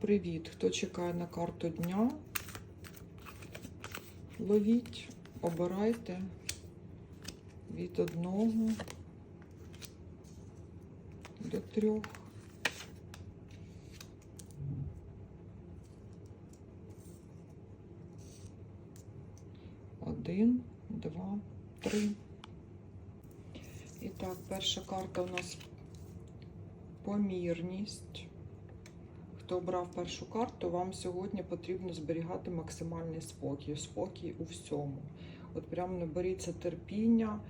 Привіт! Хто чекає на карту дня? Ловіть, обирайте від одного до трьох. Один, два, три. І так, перша карта у нас помірність. Хто обрав першу карту, вам сьогодні потрібно зберігати максимальний спокій. Спокій у всьому. От прямо наберіться терпіння,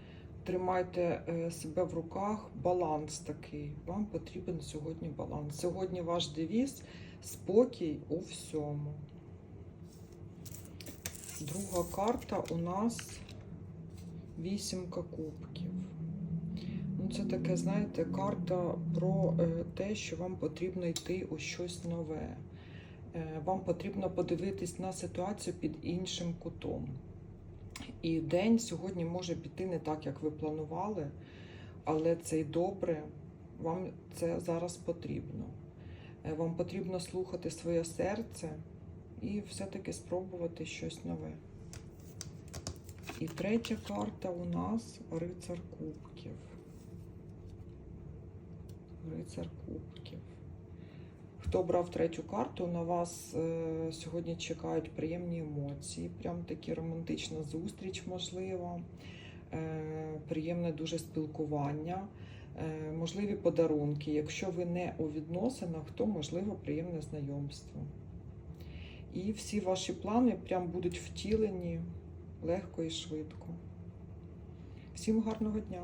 тримайте е, себе в руках, баланс такий. Вам потрібен сьогодні баланс. Сьогодні ваш девіз спокій у всьому. Друга карта у нас вісімка кубків. Це таке, знаєте, карта про е, те, що вам потрібно йти у щось нове. Е, вам потрібно подивитись на ситуацію під іншим кутом. І день сьогодні може піти не так, як ви планували, але це й добре, вам це зараз потрібно. Е, Вам потрібно слухати своє серце і все-таки спробувати щось нове. І третя карта у нас рицар кубків. Рицар кубків. Хто брав третю карту, на вас е, сьогодні чекають приємні емоції, прям такі романтична зустріч, можливо, е, приємне дуже спілкування, е, можливі подарунки. Якщо ви не у відносинах, то можливо приємне знайомство. І всі ваші плани прям будуть втілені легко і швидко. Всім гарного дня!